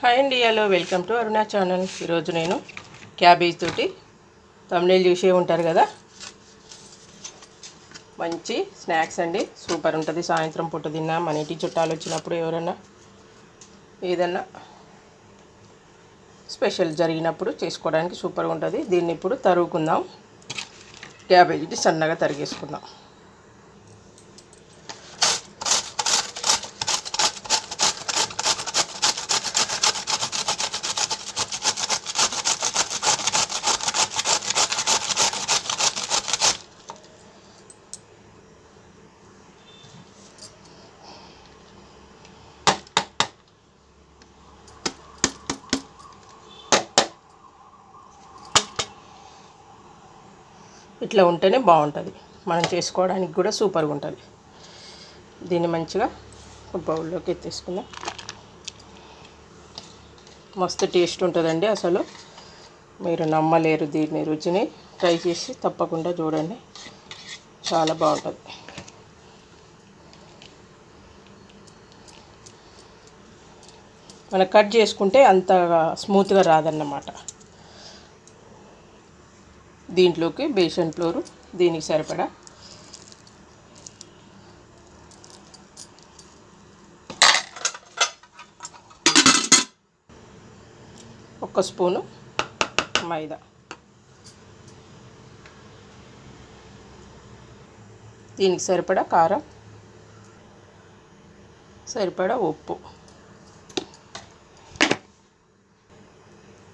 Hi అండి hello welcome to Aruna channel ఈరోజు నేను క్యాబేజ్ తోటి తమిళ చూసే ఉంటారు కదా. మంచి స్నాక్స్ అండి. సూపర్ ఉంటుంది. సాయంత్రం పూట తిన్నా మన ఇంటి చుట్టాలు వచ్చినప్పుడు ఎవరన్నా ఏదన్నా స్పెషల్ జరిగినప్పుడు చేసుకోవడానికి సూపర్గా ఉంటుంది. దీన్ని ఇప్పుడు తరుగుకుందాం క్యాబేజీని సన్నగా తరిగేసుకుందాం. ఇట్లా ఉంటేనే బాగుంటుంది. మనం చేసుకోవడానికి కూడా సూపర్గా ఉంటుంది. దీన్ని మంచిగా బౌల్లోకి ఎత్తేసుకుందాం. మస్తు టేస్ట్ ఉంటుందండి అసలు. మీరు నమ్మలేరు దీని రుచిని. ట్రై చేసి తప్పకుండా చూడండి. చాలా బాగుంటుంది. మనం కట్ చేసుకుంటే అంత స్మూత్గా రాదన్నమాట. దీంట్లోకి బేషన్ ఫ్లోరు దీనికి సరిపడా. ఒక స్పూను మైదా. దీనికి సరిపడా కారం సరిపడా ఉప్పు.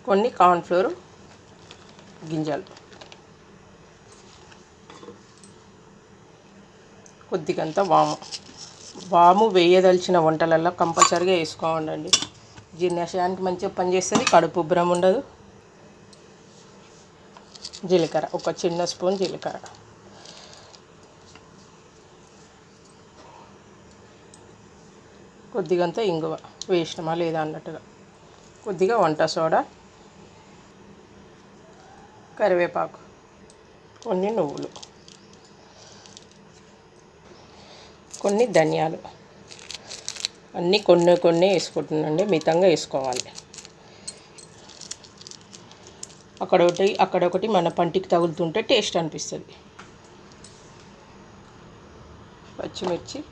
కొన్ని కార్న్ఫ్లోర్ గింజలు. కొద్దిగంత వాము. వాము వేయదలిచిన వంటలలో కంపల్సరిగా వేసుకోండి జీర్ణాశయానికి మంచిగా పనిచేస్తుంది కడుపు ఉబ్బరం ఉండదు. జీలకర్ర ఒక చిన్న స్పూన్ జీలకర్ర. కొద్దిగంత ఇంగువ వేసినమా లేదా అన్నట్టుగా. కొద్దిగా వంట సోడా కరివేపాకు కొన్ని నువ్వులు. కొన్ని ధనియాలు. అన్నీ కొన్ని కొన్ని వేసుకుంటున్నాండి మితంగా వేసుకోవాలి. అక్కడ ఒకటి అక్కడ ఒకటి మన పంటికి తగులుతుంటే టేస్ట్ అనిపిస్తుంది. పచ్చిమిర్చి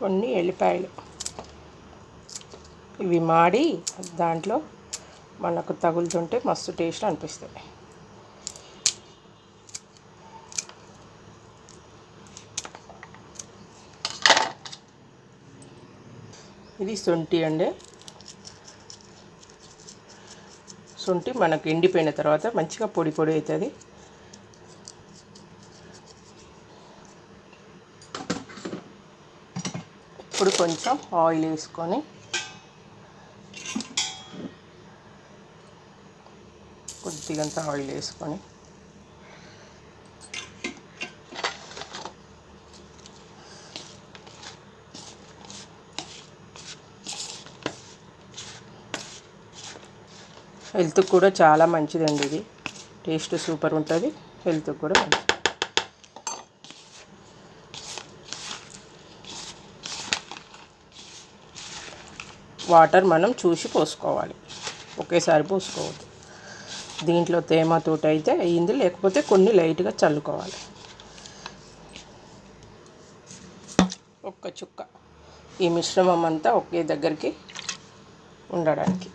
కొన్ని ఎల్లిపాయలు. ఇవి మాడి దాంట్లో మనకు తగులుతుంటే మస్తు టేస్ట్ అనిపిస్తుంది ఇది శొంఠి అండి. శొంఠి మనకు ఎండిపోయిన తర్వాత మంచిగా పొడి పొడి అవుతుంది. కొంచెం ఆయిల్ వేసుకొని కొద్దిగంత ఆయిల్ వేసుకొని హెల్త్కి కూడా చాలా మంచిదండి ఇది. టేస్ట్ సూపర్ ఉంటుంది. హెల్త్కి కూడా మంచిది. వాటర్ మనం చూసి పోసుకోవాలి. ఒకేసారి పోసుకోవద్దు. దీంట్లో తేమతోటి అయితే అయింది లేకపోతే కొన్ని లైట్గా చల్లుకోవాలి. ఒక్క చుక్క. ఈ మిశ్రమం అంతా ఒకే దగ్గరికి ఉండడానికి.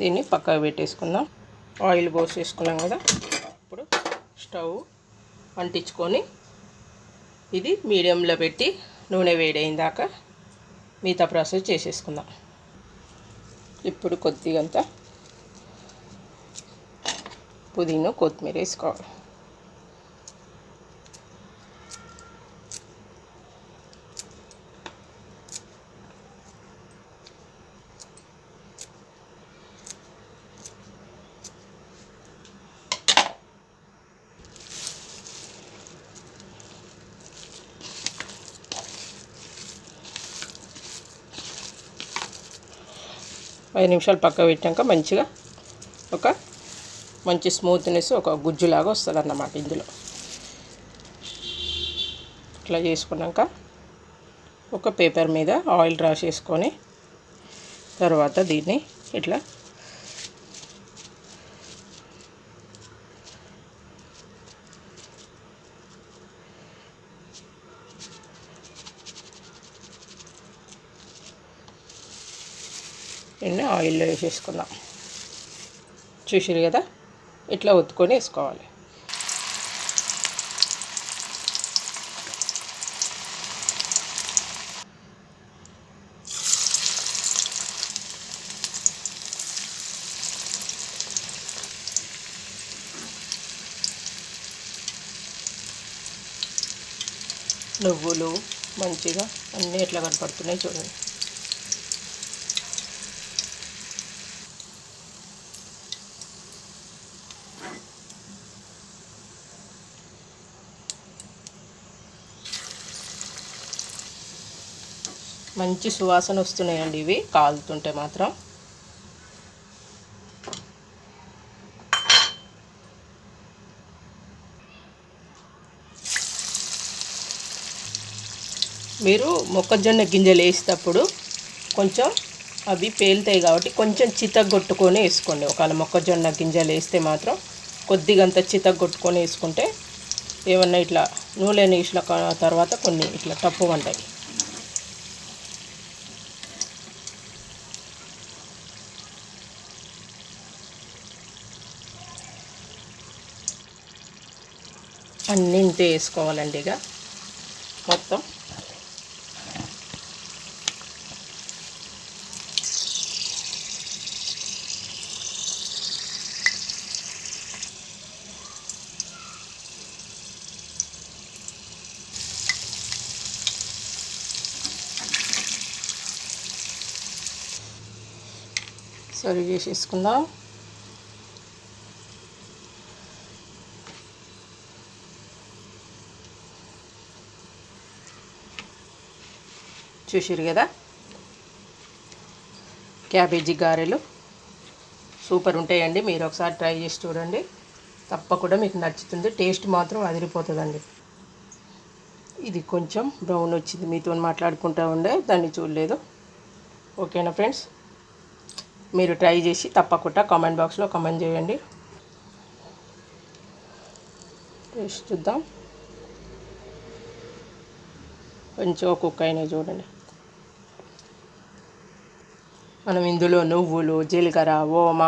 దీన్ని పక్కకు పెట్టేసుకుందాం. ఆయిల్ పోసేసుకున్నాం కదా. ఇప్పుడు స్టవ్ అంటించుకొని ఇది మీడియంలో పెట్టి నూనె వేడైన దాకా మిగతా ప్రాసెస్ చేసేసుకుందాం. ఇప్పుడు కొద్దిగంత పుదీనా కొత్తిమీర వేసుకోవాలి. ఐదు నిమిషాలు పక్క పెట్టాక మంచిగా ఒక మంచి స్మూత్నెస్ ఒక గుజ్జులాగా వస్తుంది అన్నమాట ఇందులో. ఇట్లా చేసుకున్నాక ఒక పేపర్ మీద ఆయిల్ రాసేసుకొని తర్వాత దీన్ని ఇట్లా దీన్ని ఆయిల్లో వేసేసుకుందాం. చూసారు కదా? ఇట్లా ఒత్తుకొని వేసుకోవాలి. నువ్వులు మంచిగా అన్నీ ఎట్లా కనపడుతున్నాయి చూడండి. మంచి సువాసన వస్తున్నాయండి ఇవి. కాలుతుంటే మాత్రం. మీరు మొక్కజొన్న గింజలు వేసేటప్పుడు కొంచెం అవి పేలుతాయి కాబట్టి కొంచెం చితగొట్టుకొని వేసుకోండి. ఒకవేళ మొక్కజొన్న గింజలు వేస్తే మాత్రం కొద్దిగంత చితగొట్టుకొని వేసుకుంటే ఏమన్నా ఇట్లా నూనె వేసిన తర్వాత కొన్ని ఇట్లా తప్పు ఉంటాయి అన్నీ వేసుకోవాలండి ఇక. మొత్తం. సర్వ్ చేసేసుకుందాం. చూసిరు కదా? క్యాబేజీ గారెలు. సూపర్ ఉంటాయండి. మీరు ఒకసారి ట్రై చేసి చూడండి. తప్పకుండా మీకు నచ్చుతుంది. టేస్ట్ మాత్రం అదిరిపోతుందండి. ఇది కొంచెం బ్రౌన్ వచ్చింది. మీతో మాట్లాడుకుంటూ ఉండే దాన్ని చూడలేదు. ఓకేనా ఫ్రెండ్స్? మీరు ట్రై చేసి తప్పకుండా కామెంట్ బాక్స్లో కామెంట్ చేయండి. టేస్ట్ చూద్దాం. కొంచెం కుక్ అయినాయి చూడండి. మనం ఇందులో నువ్వులు జీలకర్ర ఓమ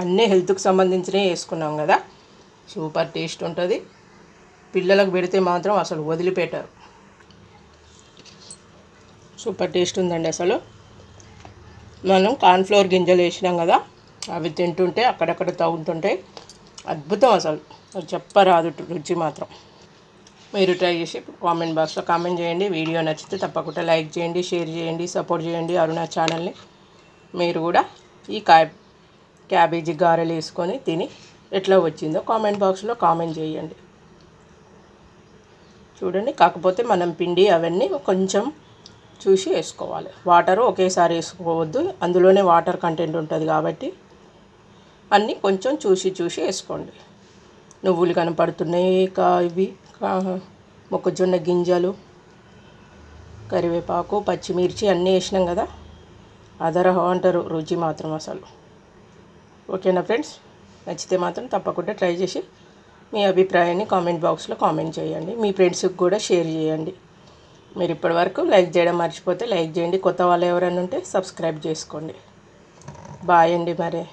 అన్నీ హెల్త్కి సంబంధించినవి వేసుకున్నాం కదా. సూపర్ టేస్ట్ ఉంటుంది. పిల్లలకు పెడితే మాత్రం అసలు వదిలిపెట్టారు. సూపర్ టేస్ట్ ఉందండి అసలు. మనం కార్న్ఫ్లవర్ గింజలు వేసినాం కదా అవి తింటుంటే అక్కడక్కడ తగ్గుతుంటే అద్భుతం అసలు. చెప్పరాదు రుచి మాత్రం. మీరు ట్రై చేసి కామెంట్ బాక్స్లో కామెంట్ చేయండి. వీడియో నచ్చితే తప్పకుండా లైక్ చేయండి షేర్ చేయండి సపోర్ట్ చేయండి అరుణ ఛానల్ని. మీరు కూడా ఈ కా క్యాబేజీ గారెలు వేసుకొని తిని ఎట్లా వచ్చిందో కామెంట్ బాక్స్లో కామెంట్ చేయండి. చూడండి కాకపోతే మనం పిండి అవన్నీ కొంచెం చూసి వేసుకోవాలి. వాటర్ ఒకేసారి వేసుకోవద్దు. అందులోనే వాటర్ కంటెంట్ ఉంటుంది కాబట్టి అన్నీ కొంచెం చూసి చూసి వేసుకోండి. నువ్వులు కనపడుతున్నాయి కా ఇవి మొక్కజొన్న గింజలు కరివేపాకు పచ్చిమిర్చి అన్నీ వేసినాం కదా. అదరహ అంటారు రుచి మాత్రం అసలు. ఓకేనా ఫ్రెండ్స్? నచ్చితే మాత్రం తప్పకుండా ట్రై చేసి మీ అభిప్రాయాన్ని కామెంట్ బాక్స్లో కామెంట్ చేయండి. మీ ఫ్రెండ్స్కి కూడా షేర్ చేయండి. మీరు ఇప్పటివరకు లైక్ చేయడం మర్చిపోతే లైక్ చేయండి. కొత్త వాళ్ళు ఎవరైనా ఉంటే సబ్స్క్రైబ్ చేసుకోండి. బాయ్ అండి మరి.